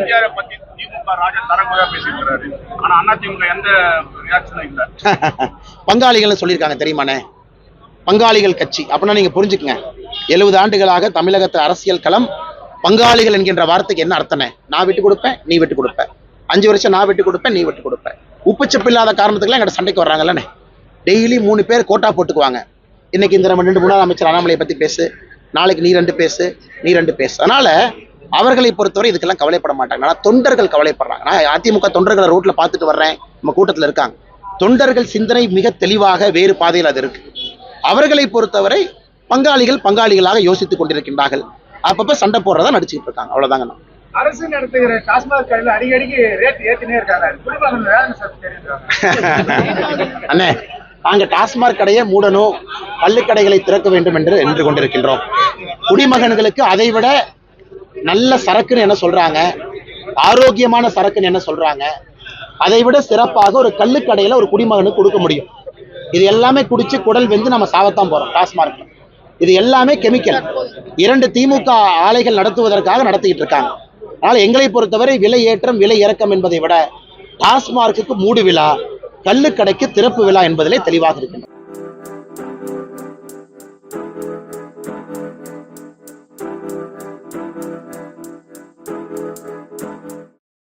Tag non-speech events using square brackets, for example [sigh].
எம்ஜிஆரை [laughs] சொல்லியிருக்காங்க தெரியுமாண்ணே? பங்காளிகள் கட்சி. அப்படின்னா நீங்க புரிஞ்சுக்கங்க. எழுபது ஆண்டுகளாக தமிழகத்து அரசியல் களம் பங்காளிகள் என்கின்ற வார்த்தைக்கு என்ன அர்த்தனே நான் விட்டு கொடுப்பேன் நீ விட்டு கொடுப்ப. அஞ்சு வருஷம் நான் விட்டு கொடுப்பேன் நீ விட்டு கொடுப்ப. உப்புச்சப்பு இல்லாத காரணத்துக்குலாம் எங்கிட்ட சண்டைக்கு வர்றாங்கல்லண்ணே. டெய்லி மூணு பேர் கோட்டா போட்டுக்குவாங்க. இன்னைக்கு இந்த நம்ம ரெண்டு முன்னாள் அமைச்சர் அண்ணாமலையை பத்தி பேசு. நாளைக்கு நீ ரெண்டு பேசு நீ ரெண்டு பேசு. அதனால அவர்களை பொறுத்தவரை இதுக்கெல்லாம் கவலைப்பட மாட்டாங்க. ஆனா தொண்டர்கள் கவலைப்படுறாங்க. நான் அதிமுக தொண்டர்களை ரோட்ல பார்த்துட்டு வர்றேன். நம்ம கூட்டத்துல இருக்காங்க. தொண்டர்கள் சிந்தனை மிக தெளிவாக வேறு பாதையில் அது இருக்கு. அவர்களை பொறுத்தவரை பங்காளிகள் பங்காளிகளாக யோசித்துக் கொண்டிருக்கின்றார்கள். அப்பப்ப சண்டை போடுறதா நடிச்சுக்கிட்டு இருக்காங்க. அவ்வளவுதாங்க நான் அரசு நடத்துகிற டாஸ்மாக் கடையில் அடிக்கடிக்கு ரேட் ஏத்தினே இருக்காங்க. அண்ணே நாங்க டாஸ்மாக் கடையை மூடணும். கள்ளுக்கடைகளை திறக்க வேண்டும் என்று நின்று கொண்டிருக்கின்றோம். குடிமகன்களுக்கு அதை விட நல்ல சரக்குன்னு என்ன சொல்றாங்க? ஆரோக்கியமான சரக்குன்னு என்ன சொல்றாங்க? அதை விட சிறப்பாக ஒரு கல்லுக்கடையில ஒரு குடிமகனுக்கு கொடுக்க முடியும். இது எல்லாமே குடிச்சு குடல் வெந்து நம்ம சாவத்தான் போறோம் டாஸ்மார்க்ல. இது எல்லாமே கெமிக்கல். இரண்டு திமுக ஆலைகள் நடத்துவதற்காக நடத்திக்கிட்டு இருக்காங்க. அதனால எங்களை பொறுத்தவரை விலை ஏற்றம் விலை இறக்கம் என்பதை விட டாஸ்மார்க்குக்கு மூடு விழா கல்லுக்கடைக்கு திறப்பு விழா என்பதிலே தெளிவாக இருக்கின்றன